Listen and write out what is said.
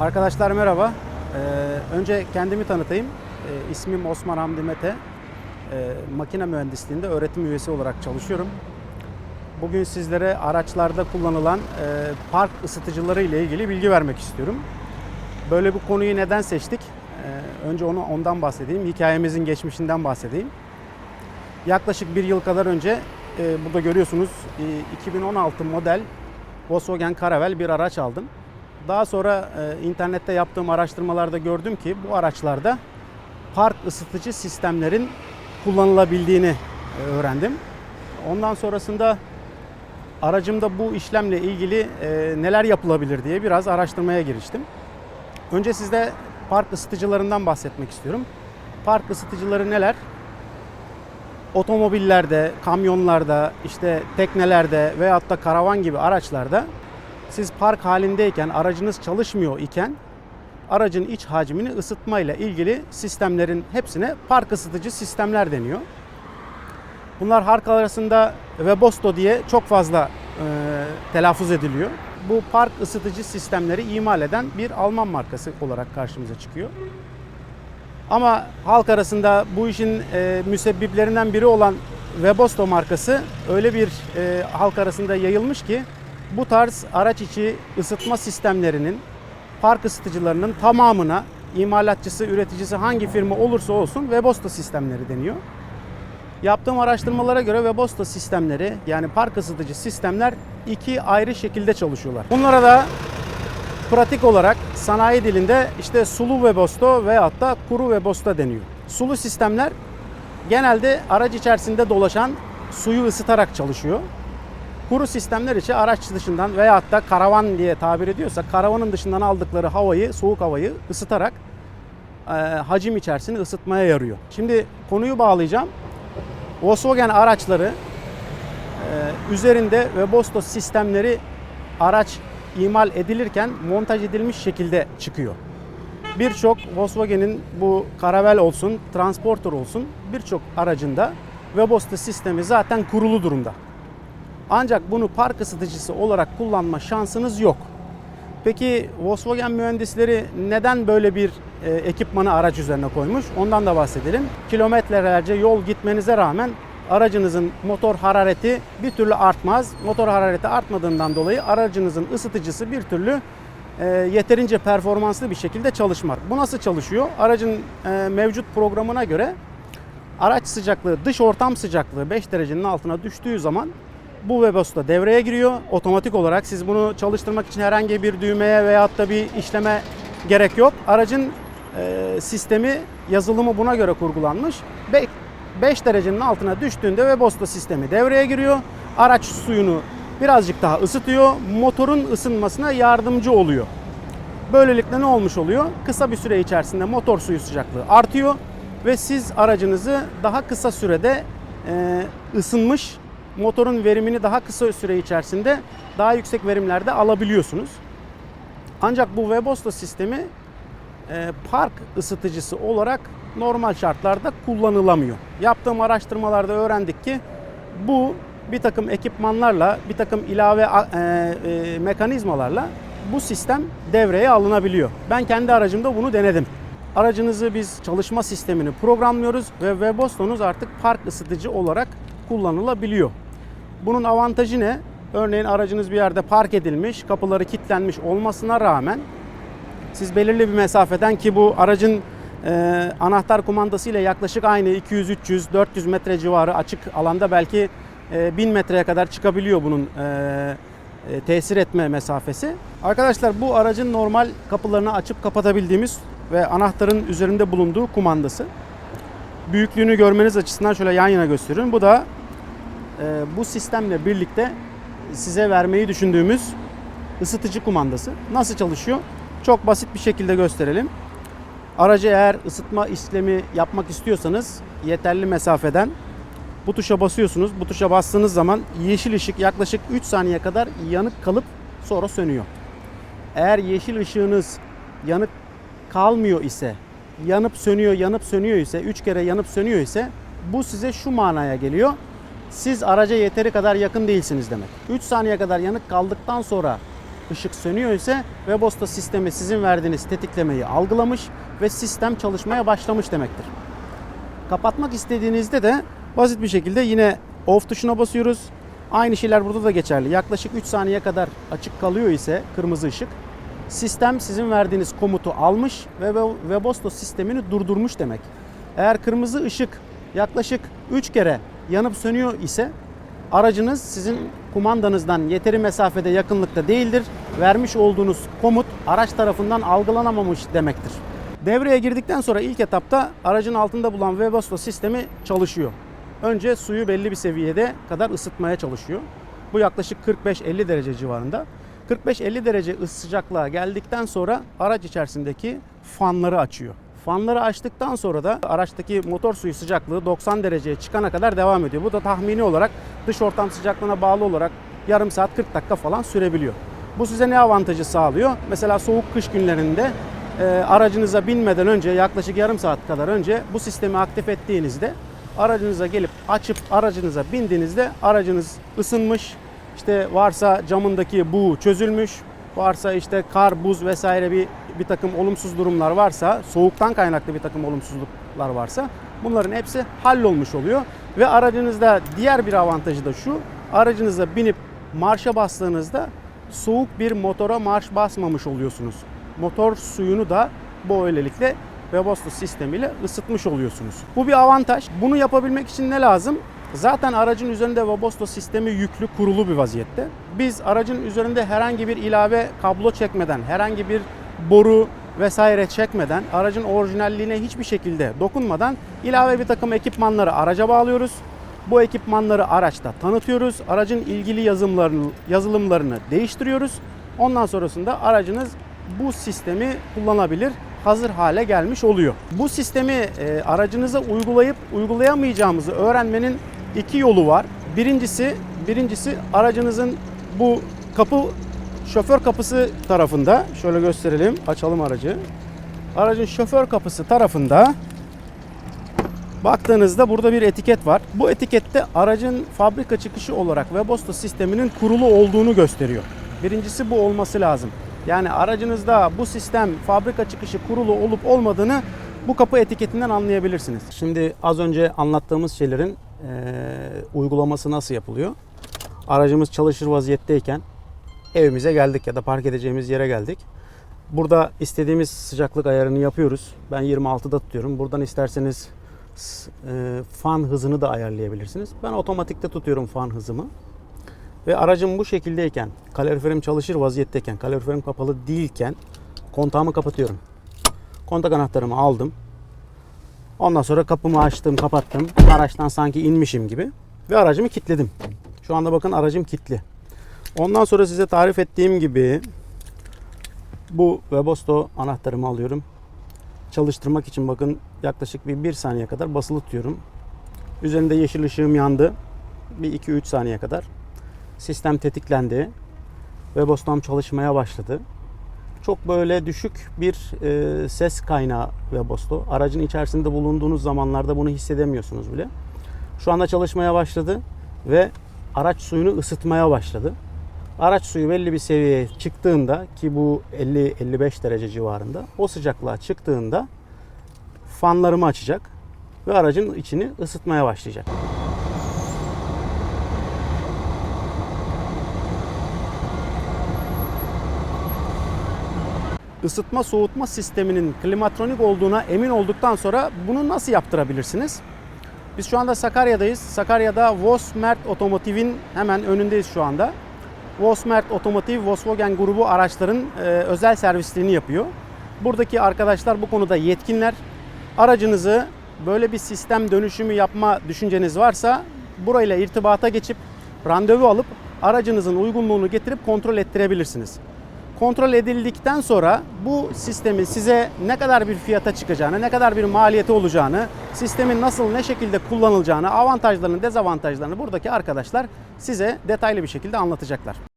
Arkadaşlar merhaba. Ee, önce kendimi tanıtayım. Ee, ismim Osman Hamdi Mete. Ee, makine mühendisliğinde öğretim üyesi olarak çalışıyorum. Bugün sizlere araçlarda kullanılan e, park ısıtıcıları ile ilgili bilgi vermek istiyorum. Böyle bir konuyu neden seçtik? Ee, önce onu ondan bahsedeyim. Hikayemizin geçmişinden bahsedeyim. Yaklaşık bir yıl kadar önce e, burada görüyorsunuz e, 2016 model Volkswagen Caravelle bir araç aldım. Daha sonra e, internette yaptığım araştırmalarda gördüm ki bu araçlarda park ısıtıcı sistemlerin kullanılabildiğini e, öğrendim. Ondan sonrasında aracımda bu işlemle ilgili e, neler yapılabilir diye biraz araştırmaya giriştim. Önce sizde park ısıtıcılarından bahsetmek istiyorum. Park ısıtıcıları neler? Otomobillerde, kamyonlarda, işte teknelerde veyahut da karavan gibi araçlarda siz park halindeyken, aracınız çalışmıyor iken aracın iç hacmini ısıtmayla ilgili sistemlerin hepsine park ısıtıcı sistemler deniyor. Bunlar halk arasında Webasto diye çok fazla e, telaffuz ediliyor. Bu park ısıtıcı sistemleri imal eden bir Alman markası olarak karşımıza çıkıyor. Ama halk arasında bu işin e, müsebbiplerinden biri olan Webasto markası öyle bir e, halk arasında yayılmış ki bu tarz araç içi ısıtma sistemlerinin park ısıtıcılarının tamamına imalatçısı, üreticisi hangi firma olursa olsun Webasto sistemleri deniyor. Yaptığım araştırmalara göre Webasto sistemleri yani park ısıtıcı sistemler iki ayrı şekilde çalışıyorlar. Bunlara da pratik olarak sanayi dilinde işte sulu Webasto veyahut da kuru Webasto deniyor. Sulu sistemler genelde araç içerisinde dolaşan suyu ısıtarak çalışıyor. Kuru sistemler için araç dışından veyahut da karavan diye tabir ediyorsa karavanın dışından aldıkları havayı, soğuk havayı ısıtarak e, hacim içerisini ısıtmaya yarıyor. Şimdi konuyu bağlayacağım. Volkswagen araçları e, üzerinde Webasto sistemleri araç imal edilirken montaj edilmiş şekilde çıkıyor. Birçok Volkswagen'in bu Caravelle olsun, Transporter olsun birçok aracında Webasto sistemi zaten kurulu durumda. Ancak bunu park ısıtıcısı olarak kullanma şansınız yok. Peki Volkswagen mühendisleri neden böyle bir e, ekipmanı araç üzerine koymuş? Ondan da bahsedelim. Kilometrelerce yol gitmenize rağmen aracınızın motor harareti bir türlü artmaz. Motor harareti artmadığından dolayı aracınızın ısıtıcısı bir türlü e, yeterince performanslı bir şekilde çalışmaz. Bu nasıl çalışıyor? Aracın e, mevcut programına göre araç sıcaklığı, dış ortam sıcaklığı 5 derecenin altına düştüğü zaman bu Webasto devreye giriyor. Otomatik olarak siz bunu çalıştırmak için herhangi bir düğmeye veyahut da bir işleme gerek yok. Aracın e, sistemi, yazılımı buna göre kurgulanmış. 5 derecenin altına düştüğünde Webasto sistemi devreye giriyor. Araç suyunu birazcık daha ısıtıyor. Motorun ısınmasına yardımcı oluyor. Böylelikle ne olmuş oluyor? Kısa bir süre içerisinde motor suyu sıcaklığı artıyor ve siz aracınızı daha kısa sürede e, ısınmış motorun verimini daha kısa süre içerisinde daha yüksek verimlerde alabiliyorsunuz. Ancak bu Webasto sistemi e, park ısıtıcısı olarak normal şartlarda kullanılamıyor. Yaptığım araştırmalarda öğrendik ki bu bir takım ekipmanlarla, bir takım ilave e, e, mekanizmalarla bu sistem devreye alınabiliyor. Ben kendi aracımda bunu denedim. Aracınızı biz çalışma sistemini programlıyoruz ve Webasto'nuz artık park ısıtıcı olarak kullanılabiliyor. Bunun avantajı ne? Örneğin aracınız bir yerde park edilmiş, kapıları kilitlenmiş olmasına rağmen siz belirli bir mesafeden ki bu aracın e, anahtar kumandası ile yaklaşık aynı 200, 300, 400 metre civarı açık alanda belki e, 1000 metreye kadar çıkabiliyor bunun e, e, tesir etme mesafesi. Arkadaşlar bu aracın normal kapılarını açıp kapatabildiğimiz ve anahtarın üzerinde bulunduğu kumandası. Büyüklüğünü görmeniz açısından şöyle yan yana gösteriyorum. Bu da bu sistemle birlikte size vermeyi düşündüğümüz ısıtıcı kumandası. Nasıl çalışıyor? Çok basit bir şekilde gösterelim. Aracı eğer ısıtma işlemi yapmak istiyorsanız yeterli mesafeden bu tuşa basıyorsunuz. Bu tuşa bastığınız zaman yeşil ışık yaklaşık 3 saniye kadar yanık kalıp sonra sönüyor. Eğer yeşil ışığınız yanık kalmıyor ise, yanıp sönüyor, yanıp sönüyor ise, 3 kere yanıp sönüyor ise bu size şu manaya geliyor. Siz araca yeteri kadar yakın değilsiniz demek. 3 saniye kadar yanık kaldıktan sonra ışık sönüyor ise Webasto sistemi sizin verdiğiniz tetiklemeyi algılamış ve sistem çalışmaya başlamış demektir. Kapatmak istediğinizde de basit bir şekilde yine off tuşuna basıyoruz. Aynı şeyler burada da geçerli. Yaklaşık 3 saniye kadar açık kalıyor ise kırmızı ışık sistem sizin verdiğiniz komutu almış ve Webasto sistemini durdurmuş demek. Eğer kırmızı ışık yaklaşık 3 kere yanıp sönüyor ise aracınız sizin kumandanızdan yeteri mesafede yakınlıkta değildir. Vermiş olduğunuz komut araç tarafından algılanamamış demektir. Devreye girdikten sonra ilk etapta aracın altında bulunan Webasto sistemi çalışıyor. Önce suyu belli bir seviyede kadar ısıtmaya çalışıyor. Bu yaklaşık 45-50 derece civarında. 45-50 derece sıcaklığa geldikten sonra araç içerisindeki fanları açıyor. Fanları açtıktan sonra da araçtaki motor suyu sıcaklığı 90 dereceye çıkana kadar devam ediyor. Bu da tahmini olarak dış ortam sıcaklığına bağlı olarak yarım saat 40 dakika falan sürebiliyor. Bu size ne avantajı sağlıyor? Mesela soğuk kış günlerinde e, aracınıza binmeden önce yaklaşık yarım saat kadar önce bu sistemi aktif ettiğinizde aracınıza gelip açıp aracınıza bindiğinizde aracınız ısınmış, işte varsa camındaki buğu çözülmüş, varsa işte kar, buz vesaire bir bir takım olumsuz durumlar varsa, soğuktan kaynaklı bir takım olumsuzluklar varsa bunların hepsi hallolmuş oluyor. Ve aracınızda diğer bir avantajı da şu, aracınıza binip marşa bastığınızda soğuk bir motora marş basmamış oluyorsunuz. Motor suyunu da bu öylelikle Webasto sistemiyle ısıtmış oluyorsunuz. Bu bir avantaj. Bunu yapabilmek için ne lazım? Zaten aracın üzerinde Webasto sistemi yüklü kurulu bir vaziyette. Biz aracın üzerinde herhangi bir ilave kablo çekmeden, herhangi bir boru vesaire çekmeden, aracın orijinalliğine hiçbir şekilde dokunmadan ilave bir takım ekipmanları araca bağlıyoruz. Bu ekipmanları araçta tanıtıyoruz. Aracın ilgili yazılımlarını, yazılımlarını değiştiriyoruz. Ondan sonrasında aracınız bu sistemi kullanabilir hazır hale gelmiş oluyor. Bu sistemi e, aracınıza uygulayıp uygulayamayacağımızı öğrenmenin iki yolu var. Birincisi birincisi aracınızın bu kapı şoför kapısı tarafında şöyle gösterelim. Açalım aracı. Aracın şoför kapısı tarafında baktığınızda burada bir etiket var. Bu etikette aracın fabrika çıkışı olarak Webasto sisteminin kurulu olduğunu gösteriyor. Birincisi bu olması lazım. Yani aracınızda bu sistem fabrika çıkışı kurulu olup olmadığını bu kapı etiketinden anlayabilirsiniz. Şimdi az önce anlattığımız şeylerin e, uygulaması nasıl yapılıyor? Aracımız çalışır vaziyetteyken evimize geldik ya da park edeceğimiz yere geldik. Burada istediğimiz sıcaklık ayarını yapıyoruz. Ben 26'da tutuyorum. Buradan isterseniz e, fan hızını da ayarlayabilirsiniz. Ben otomatikte tutuyorum fan hızımı. Ve aracım bu şekildeyken, kaloriferim çalışır vaziyetteyken, kaloriferim kapalı değilken kontağımı kapatıyorum. Kontak anahtarımı aldım. Ondan sonra kapımı açtım, kapattım. Araçtan sanki inmişim gibi. Ve aracımı kilitledim. Şu anda bakın aracım kilitli. Ondan sonra size tarif ettiğim gibi bu Webasto anahtarımı alıyorum. Çalıştırmak için bakın yaklaşık bir 1 saniye kadar basılı tutuyorum. Üzerinde yeşil ışığım yandı. Bir 2-3 saniye kadar. Sistem tetiklendi. Webostom çalışmaya başladı. Çok böyle düşük bir e, ses kaynağı Webosto. Aracın içerisinde bulunduğunuz zamanlarda bunu hissedemiyorsunuz bile. Şu anda çalışmaya başladı ve araç suyunu ısıtmaya başladı. Araç suyu belli bir seviyeye çıktığında ki bu 50-55 derece civarında o sıcaklığa çıktığında fanlarımı açacak ve aracın içini ısıtmaya başlayacak. ısıtma soğutma sisteminin klimatronik olduğuna emin olduktan sonra bunu nasıl yaptırabilirsiniz? Biz şu anda Sakarya'dayız. Sakarya'da Vosmert Otomotiv'in hemen önündeyiz şu anda. Vosmert Otomotiv, Volkswagen grubu araçların e, özel servisliğini yapıyor. Buradaki arkadaşlar bu konuda yetkinler. Aracınızı böyle bir sistem dönüşümü yapma düşünceniz varsa burayla irtibata geçip randevu alıp aracınızın uygunluğunu getirip kontrol ettirebilirsiniz kontrol edildikten sonra bu sistemin size ne kadar bir fiyata çıkacağını, ne kadar bir maliyeti olacağını, sistemin nasıl ne şekilde kullanılacağını, avantajlarını, dezavantajlarını buradaki arkadaşlar size detaylı bir şekilde anlatacaklar.